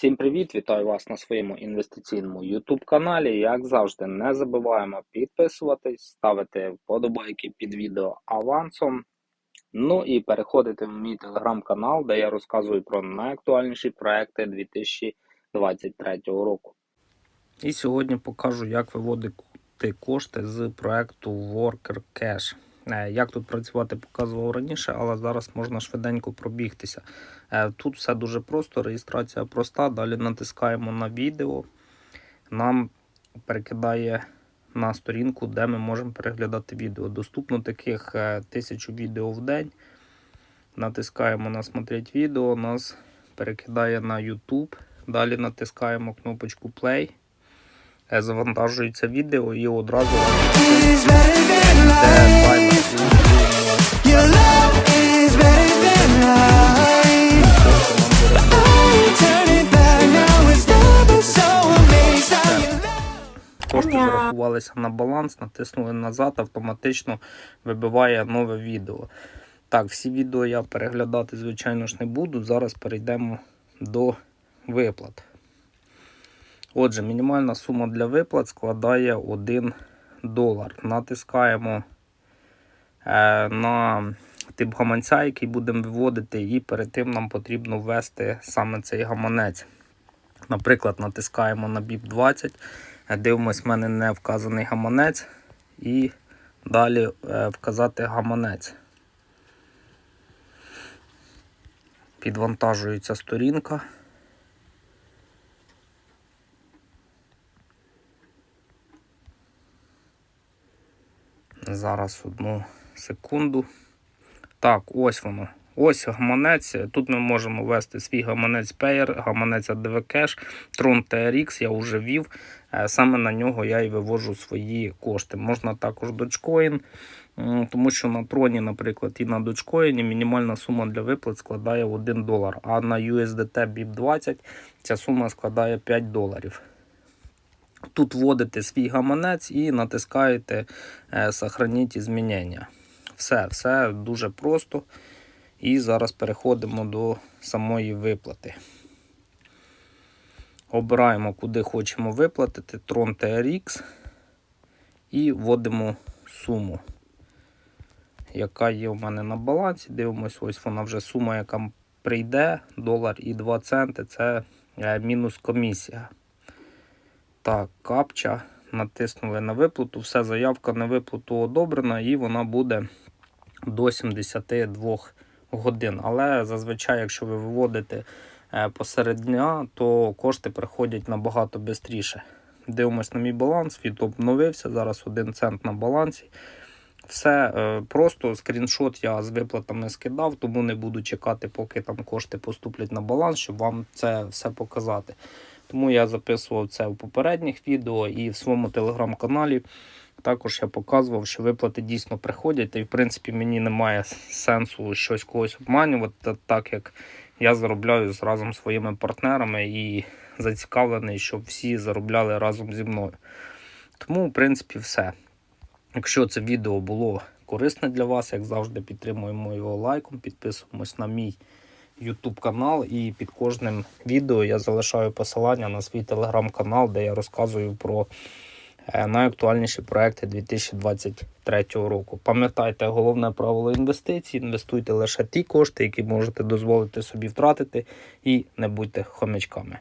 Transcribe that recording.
Всім привіт! Вітаю вас на своєму інвестиційному YouTube каналі. Як завжди, не забуваємо підписуватись, ставити вподобайки під відео авансом. Ну і переходити в мій телеграм-канал, де я розказую про найактуальніші проекти 2023 року. І сьогодні покажу, як виводити кошти з проекту Worker Cash. Е, Як тут працювати, показував раніше, але зараз можна швиденько пробігтися. Е, Тут все дуже просто, реєстрація проста. Далі натискаємо на відео. Нам перекидає на сторінку, де ми можемо переглядати відео. Доступно таких е, тисячу відео в день. Натискаємо на смотреть відео, нас перекидає на YouTube. Далі натискаємо кнопочку Play. Е, Завантажується відео і одразу Кошти на баланс, натиснули назад, автоматично вибиває нове відео. Так, всі відео я переглядати, звичайно ж, не буду. Зараз перейдемо до виплат. Отже, мінімальна сума для виплат складає 1 долар. Натискаємо е, на тип гаманця, який будемо виводити, і перед тим нам потрібно ввести саме цей гаманець. Наприклад, натискаємо на BIP 20, е, дивимось, в мене не вказаний гаманець, і далі е, вказати гаманець. Підвантажується сторінка. Зараз одну секунду. Так, ось воно. Ось гаманець. Тут ми можемо ввести свій гаманець Payer, гаманець ADV Cash, Tron TRX я вже ввів. Е, Саме на нього я і вивожу свої кошти. Можна також Dogecoin, тому що на Троні, наприклад, і на Dogecoin мінімальна сума для виплат складає 1 долар, а на USDT BIP20 ця сума складає 5 доларів. Тут вводите свій гаманець і натискаєте е, «Сохраніть змінення. Все, все дуже просто. І зараз переходимо до самої виплати. Обираємо, куди хочемо виплатити Tron TRX і вводимо суму, яка є у мене на балансі. Дивимось, ось вона вже сума, яка прийде, долар і 2 центи це е, мінус комісія. Так, капча. Натиснули на виплату. Все, заявка на виплату одобрена і вона буде до 72 годин. Але зазвичай, якщо ви виводите е, посеред дня, то кошти приходять набагато швидше. Дивимось на мій баланс, він обновився. Зараз 1 цент на балансі. Все е, просто скріншот я з виплатами скидав, тому не буду чекати, поки там кошти поступлять на баланс, щоб вам це все показати. Тому я записував це в попередніх відео і в своєму телеграм-каналі. Також я показував, що виплати дійсно приходять, і в принципі мені немає сенсу щось когось обманювати, так як я заробляю з разом зі своїми партнерами і зацікавлений, щоб всі заробляли разом зі мною. Тому, в принципі, все. Якщо це відео було корисне для вас, як завжди, підтримуємо його лайком, підписуємось на мій YouTube канал і під кожним відео я залишаю посилання на свій телеграм-канал, де я розказую про найактуальніші проекти 2023 року. Пам'ятайте, головне правило інвестицій: інвестуйте лише ті кошти, які можете дозволити собі втратити, і не будьте хомячками.